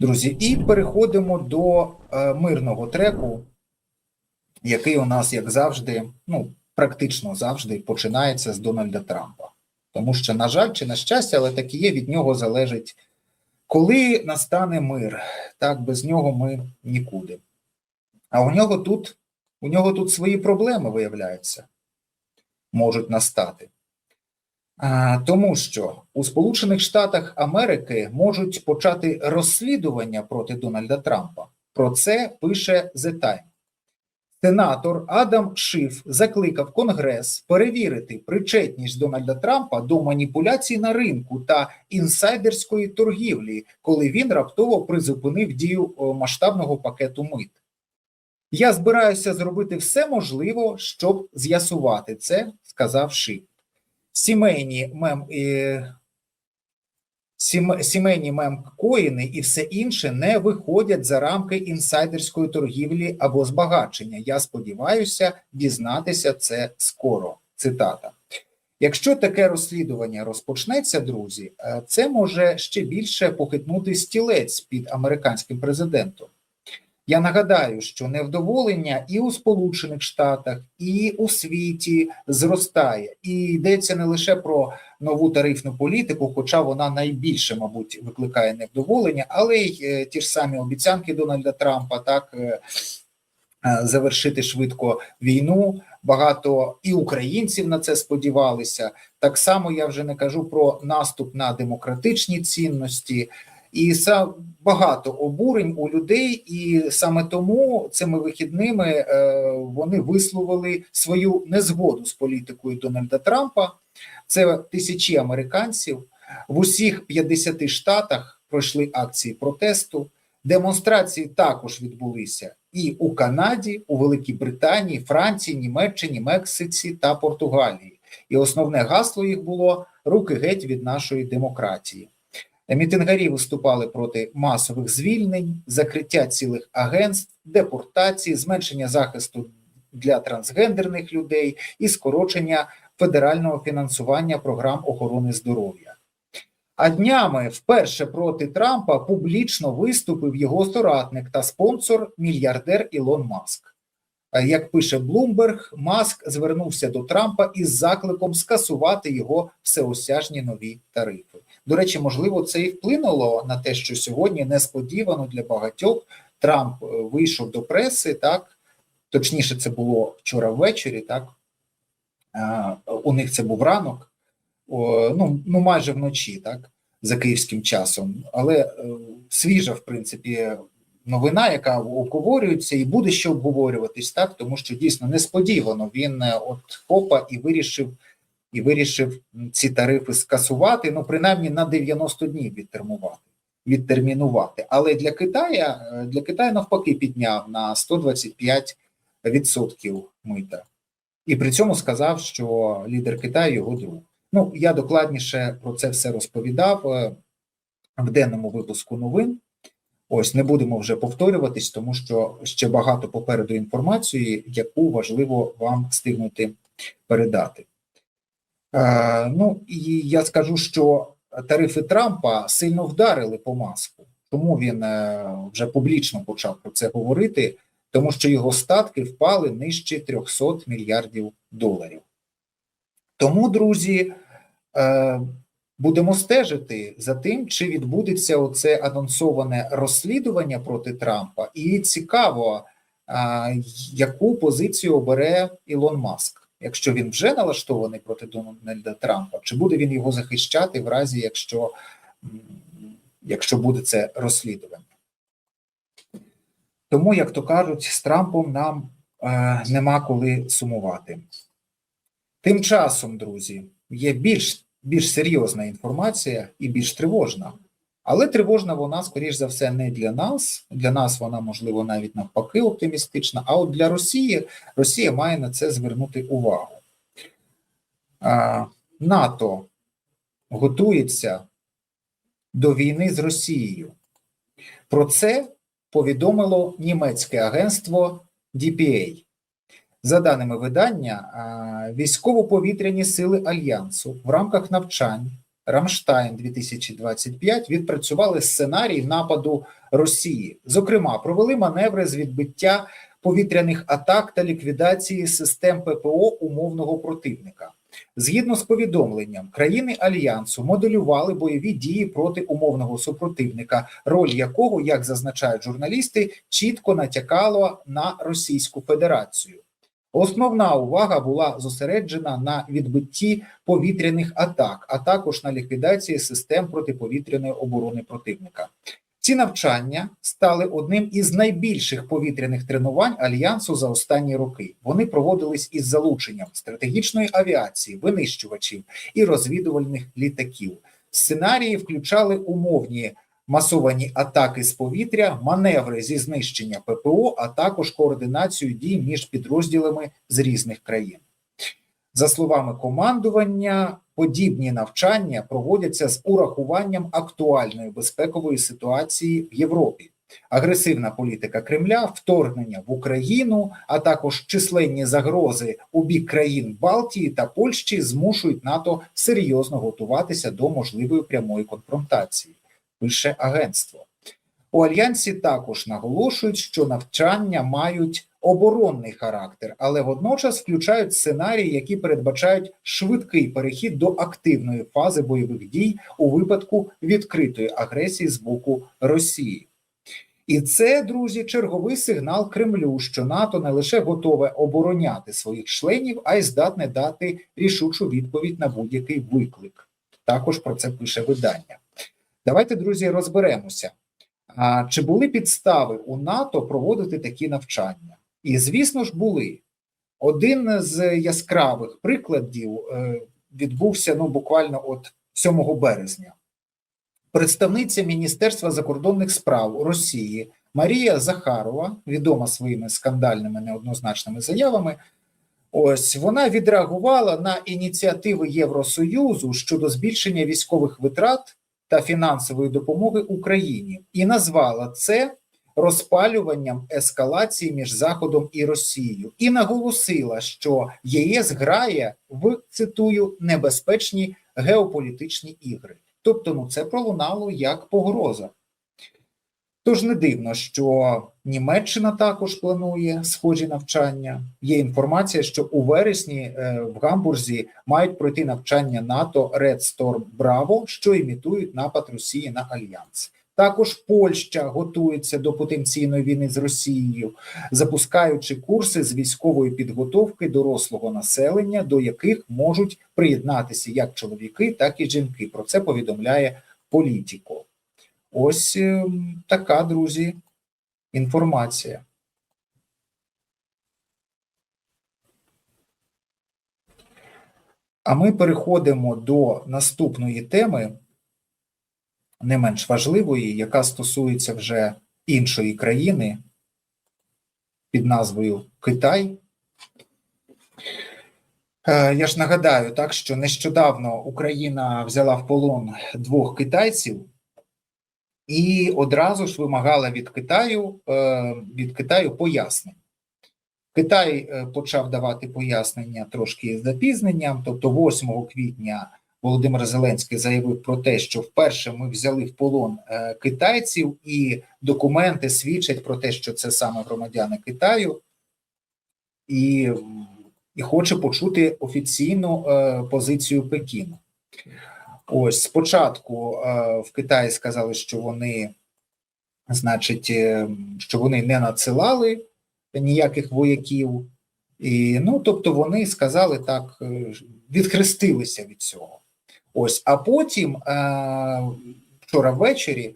Друзі, і переходимо до е, мирного треку, який у нас, як завжди, ну, практично завжди починається з Дональда Трампа. Тому що, на жаль, чи на щастя, але так і є, від нього залежить, коли настане мир. Так, без нього ми нікуди. А у нього тут, у нього тут свої проблеми, виявляється, можуть настати. Тому що у Сполучених Штатах Америки можуть почати розслідування проти Дональда Трампа. Про це пише The Time. Сенатор Адам Шиф закликав Конгрес перевірити причетність Дональда Трампа до маніпуляцій на ринку та інсайдерської торгівлі, коли він раптово призупинив дію масштабного пакету мит. Я збираюся зробити все можливе, щоб з'ясувати це, сказав Шиф. Сімейні мем, сім, сімейні мемкоїни і все інше не виходять за рамки інсайдерської торгівлі або збагачення. Я сподіваюся дізнатися це скоро. Цитата. Якщо таке розслідування розпочнеться, друзі, е, це може ще більше похитнути стілець під американським президентом. Я нагадаю, що невдоволення і у Сполучених Штатах, і у світі зростає, і йдеться не лише про нову тарифну політику, хоча вона найбільше, мабуть, викликає невдоволення, але й е, ті ж самі обіцянки Дональда Трампа, так е, е, завершити швидко війну. Багато і українців на це сподівалися. Так само я вже не кажу про наступ на демократичні цінності. І багато обурень у людей, і саме тому цими вихідними е, вони висловили свою незгоду з політикою Дональда Трампа. Це тисячі американців в усіх 50 штатах пройшли акції протесту. Демонстрації також відбулися і у Канаді, у Великій Британії, Франції, Німеччині, Мексиці та Португалії. І основне гасло їх було руки геть від нашої демократії. Мітингарі виступали проти масових звільнень, закриття цілих агентств, депортації, зменшення захисту для трансгендерних людей і скорочення федерального фінансування програм охорони здоров'я. А днями вперше проти Трампа публічно виступив його соратник та спонсор мільярдер Ілон Маск. Як пише Блумберг, Маск звернувся до Трампа із закликом скасувати його всеосяжні нові тарифи. До речі, можливо, це і вплинуло на те, що сьогодні несподівано для багатьох Трамп е, вийшов до преси, так? Точніше, це було вчора ввечері, так? У них це був ранок, ну, ну майже вночі, так, за київським часом, але е, свіжа, в принципі, новина, яка обговорюється, і буде ще обговорюватись, так, тому що дійсно несподівано він е, от хопа і вирішив і вирішив ці тарифи скасувати, ну принаймні на 90 днів відтермувати, відтермінувати. Але для Китая для Китаю навпаки підняв на 125% мита. І при цьому сказав, що лідер Китаю його друг. Ну, я докладніше про це все розповідав в денному випуску новин. Ось не будемо вже повторюватись, тому що ще багато попереду інформації, яку важливо вам встигнути передати. Е, ну і я скажу, що тарифи Трампа сильно вдарили по маску, тому він е, вже публічно почав про це говорити, тому що його статки впали нижче 300 мільярдів доларів. Тому, друзі, е, будемо стежити за тим, чи відбудеться оце анонсоване розслідування проти Трампа, і цікаво, яку позицію обере Ілон Маск якщо він вже налаштований проти Дональда Трампа, чи буде він його захищати в разі, якщо, якщо буде це розслідування? Тому, як то кажуть, з Трампом нам е, нема коли сумувати. Тим часом, друзі, є більш більш серйозна інформація і більш тривожна. Але тривожна вона, скоріш за все, не для нас. Для нас вона, можливо, навіть навпаки оптимістична. А от для Росії Росія має на це звернути увагу. НАТО готується до війни з Росією. Про це повідомило німецьке агентство DPA. За даними видання, військово-повітряні сили Альянсу в рамках навчань Рамштайн 2025 відпрацювали сценарій нападу Росії. Зокрема, провели маневри з відбиття повітряних атак та ліквідації систем ППО умовного противника. Згідно з повідомленням, країни альянсу моделювали бойові дії проти умовного супротивника, роль якого, як зазначають журналісти, чітко натякала на Російську Федерацію. Основна увага була зосереджена на відбитті повітряних атак, а також на ліквідації систем протиповітряної оборони противника. Ці навчання стали одним із найбільших повітряних тренувань альянсу за останні роки. Вони проводились із залученням стратегічної авіації, винищувачів і розвідувальних літаків. Сценарії включали умовні масовані атаки з повітря, маневри зі знищення ППО, а також координацію дій між підрозділами з різних країн. За словами командування, подібні навчання проводяться з урахуванням актуальної безпекової ситуації в Європі. Агресивна політика Кремля, вторгнення в Україну, а також численні загрози у бік країн Балтії та Польщі змушують НАТО серйозно готуватися до можливої прямої конфронтації. Пише агентство. У альянсі також наголошують, що навчання мають оборонний характер, але водночас включають сценарії, які передбачають швидкий перехід до активної фази бойових дій у випадку відкритої агресії з боку Росії. І це, друзі, черговий сигнал Кремлю, що НАТО не лише готове обороняти своїх членів, а й здатне дати рішучу відповідь на будь-який виклик. Також про це пише видання. Давайте, друзі, розберемося. А чи були підстави у НАТО проводити такі навчання? І, звісно ж, були. Один з яскравих прикладів е, відбувся ну, буквально от 7 березня. Представниця Міністерства закордонних справ Росії Марія Захарова, відома своїми скандальними неоднозначними заявами, ось вона відреагувала на ініціативи Євросоюзу щодо збільшення військових витрат та фінансової допомоги Україні і назвала це розпалюванням ескалації між Заходом і Росією, і наголосила, що ЄС грає в цитую небезпечні геополітичні ігри. Тобто, ну це пролунало як погроза. Тож не дивно, що Німеччина також планує схожі навчання. Є інформація, що у вересні е, в Гамбурзі мають пройти навчання НАТО Red Storm Bravo, що імітують напад Росії на альянс. Також Польща готується до потенційної війни з Росією, запускаючи курси з військової підготовки дорослого населення, до яких можуть приєднатися як чоловіки, так і жінки. Про це повідомляє Політіко. Ось е, така, друзі, інформація. А ми переходимо до наступної теми, не менш важливої, яка стосується вже іншої країни під назвою Китай. Е, Я ж нагадаю, так що нещодавно Україна взяла в полон двох китайців і одразу ж вимагала від Китаю е, від Китаю пояснень. Китай е, почав давати пояснення трошки з запізненням, тобто 8 квітня Володимир Зеленський заявив про те, що вперше ми взяли в полон е, китайців, і документи свідчать про те, що це саме громадяни Китаю, і, і хоче почути офіційну е, позицію Пекіну. Ось спочатку е, в Китаї сказали, що вони, значить, е, що вони не надсилали ніяких вояків, і ну тобто вони сказали так, е, відхрестилися від цього. Ось, а потім вчора ввечері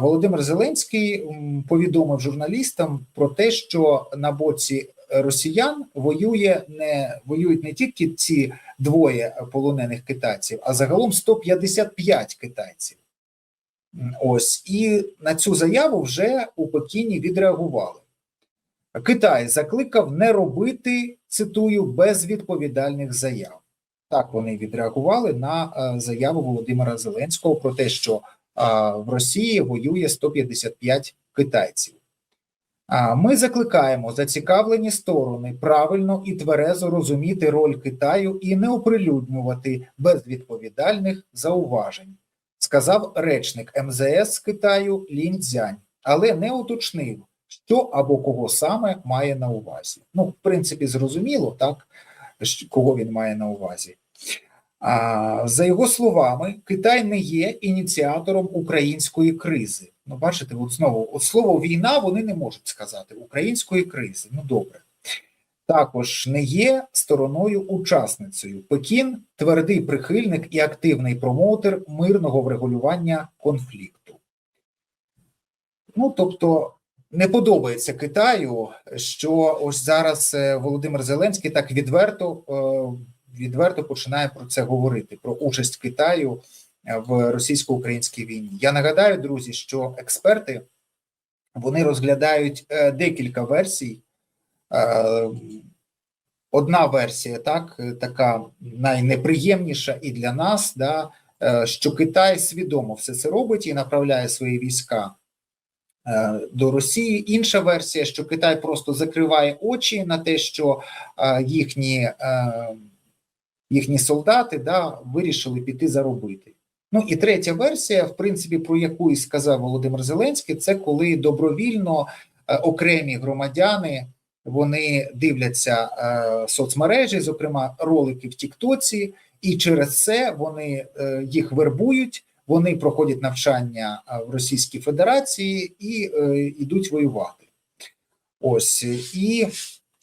Володимир Зеленський повідомив журналістам про те, що на боці росіян воює не воюють не тільки ці двоє полонених китайців, а загалом 155 китайців. Ось і на цю заяву вже у Пекіні відреагували. Китай закликав не робити, цитую, безвідповідальних заяв. Так вони відреагували на е, заяву Володимира Зеленського про те, що в Росії воює 155 китайців. Ми закликаємо зацікавлені сторони правильно і тверезо розуміти роль Китаю і не оприлюднювати безвідповідальних зауважень, сказав речник МЗС Китаю Лінь Цзянь, але не уточнив, що або кого саме має на увазі. Ну, в принципі, зрозуміло, так, кого він має на увазі. За його словами, Китай не є ініціатором української кризи. Ну, бачите, от знову от слово війна вони не можуть сказати української кризи. Ну добре. Також не є стороною учасницею. Пекін твердий прихильник і активний промоутер мирного врегулювання конфлікту. Ну тобто не подобається Китаю, що ось зараз е, Володимир Зеленський так відверто, е, відверто починає про це говорити: про участь Китаю в російсько-українській війні. Я нагадаю, друзі, що експерти вони розглядають е, декілька версій. Е, Одна версія, так, така найнеприємніша і для нас, да, е, що Китай свідомо все це робить і направляє свої війська до Росії. Інша версія, що Китай просто закриває очі на те, що їхні, їхні солдати да, вирішили піти заробити. Ну і третя версія, в принципі, про яку і сказав Володимир Зеленський, це коли добровільно е, окремі громадяни вони дивляться е, соцмережі, зокрема ролики в Тіктоці, і через це вони е, їх вербують. Вони проходять навчання в Російській Федерації і йдуть воювати. Ось і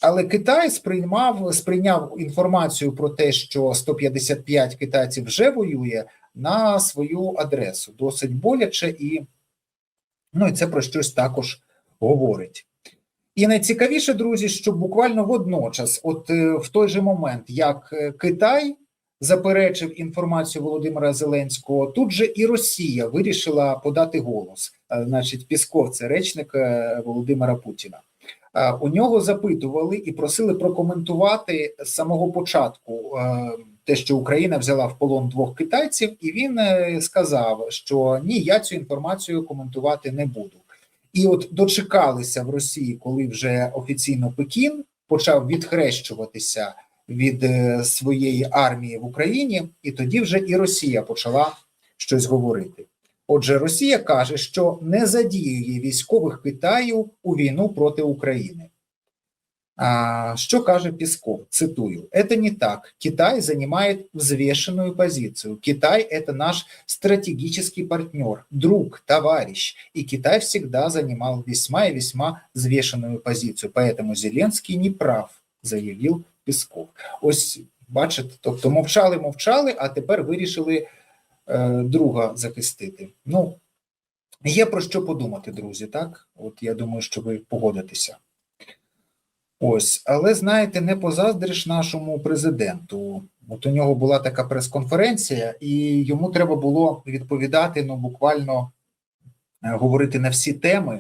але Китай сприймав сприйняв інформацію про те, що 155 китайців вже воює на свою адресу. Досить боляче, і ну і це про щось також говорить. І найцікавіше, друзі, що буквально водночас, от е, в той же момент, як е, Китай заперечив інформацію Володимира Зеленського, тут же і Росія вирішила подати голос. Е, Значить, Пісков, це речник Володимира Путіна. У нього запитували і просили прокоментувати з самого початку те, що Україна взяла в полон двох китайців, і він е, сказав, що ні, я цю інформацію коментувати не буду. І от дочекалися в Росії, коли вже офіційно Пекін почав відхрещуватися від е, своєї армії в Україні, і тоді вже і Росія почала щось говорити. Отже, Росія каже, що не задіює військових Китаю у війну проти України. А, что каже Песков? Цитую. Это не так. Китай занимает взвешенную позицию. Китай – это наш стратегический партнер, друг, товарищ. И Китай всегда занимал весьма и весьма взвешенную позицию. Поэтому Зеленский не прав, заявив Песков. Ось, бачите, тобто мовчали, мовчали, а тепер вирішили е, друга захистити. Ну, є про що подумати, друзі, так? От я думаю, що ви погодитеся. Ось, але знаєте, не позаздриш нашому президенту. От у нього була така прес-конференція, і йому треба було відповідати ну, буквально е, говорити на всі теми,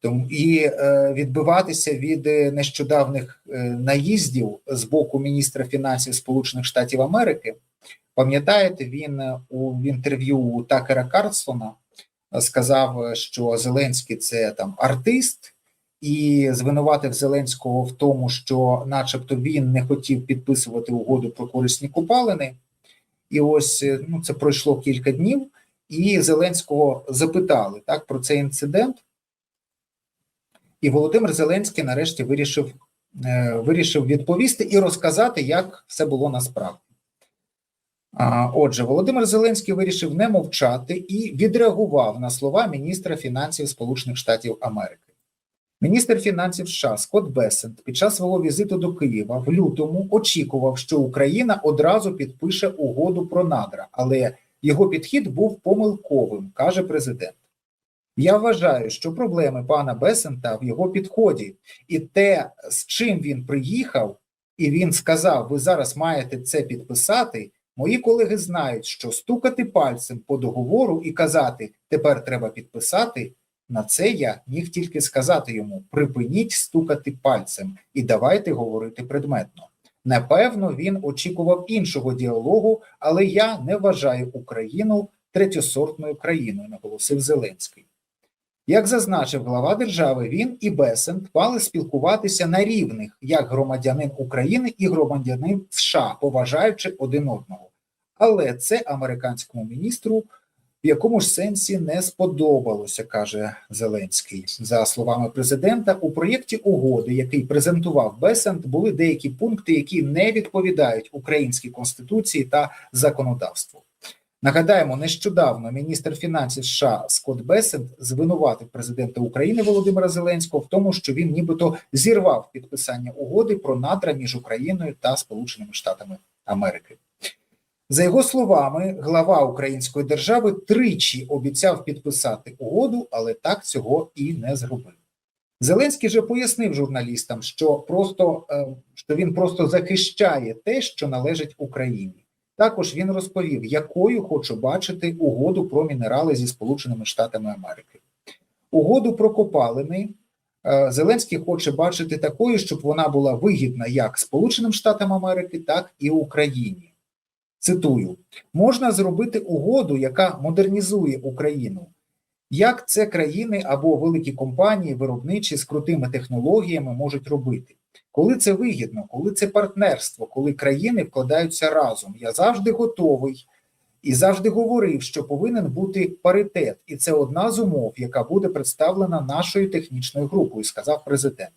тому і е, відбиватися від е, нещодавних наїздів з боку міністра фінансів Сполучених Штатів Америки. Пам'ятаєте, він у в інтерв'ю Такера Карлсона сказав, що Зеленський це там артист і звинуватив Зеленського в тому, що, начебто, він не хотів підписувати угоду про корисні купалини. І ось е, ну, це пройшло кілька днів, і Зеленського запитали так про цей інцидент. І Володимир Зеленський нарешті вирішив, е, вирішив відповісти і розказати, як все було насправді. А, Отже, Володимир Зеленський вирішив не мовчати і відреагував на слова міністра фінансів Сполучених Штатів Америки. Міністр фінансів США Скотт Бесент під час свого візиту до Києва в лютому очікував, що Україна одразу підпише угоду про надра, але його підхід був помилковим, каже президент. Я вважаю, що проблеми пана Бесента в його підході, і те, з чим він приїхав, і він сказав: ви зараз маєте це підписати. Мої колеги знають, що стукати пальцем по договору і казати тепер треба підписати. На це я міг тільки сказати йому: припиніть стукати пальцем і давайте говорити предметно. Напевно, він очікував іншого діалогу, але я не вважаю Україну третьосортною країною, наголосив Зеленський. Як зазначив глава держави, він і Бесент мали спілкуватися на рівних як громадянин України і громадянин США, поважаючи один одного. Але це американському міністру в якому ж сенсі не сподобалося, каже Зеленський. За словами президента, у проєкті угоди, який презентував Бесент, були деякі пункти, які не відповідають українській конституції та законодавству. Нагадаємо, нещодавно міністр фінансів США Скотт Бесент звинуватив президента України Володимира Зеленського в тому, що він нібито зірвав підписання угоди про надра між Україною та Сполученими Штатами Америки. За його словами, глава Української держави тричі обіцяв підписати угоду, але так цього і не зробив. Зеленський же пояснив журналістам, що просто е, що він просто захищає те, що належить Україні. Також він розповів, якою хоче бачити угоду про мінерали зі Сполученими Штатами Америки. Угоду про копалини е, Зеленський хоче бачити такою, щоб вона була вигідна як Сполученим Штатам Америки, так і Україні. Цитую: можна зробити угоду, яка модернізує Україну. Як це країни або великі компанії, виробничі з крутими технологіями можуть робити? Коли це вигідно, коли це партнерство, коли країни вкладаються разом? Я завжди готовий і завжди говорив, що повинен бути паритет, і це одна з умов, яка буде представлена нашою технічною групою, сказав президент.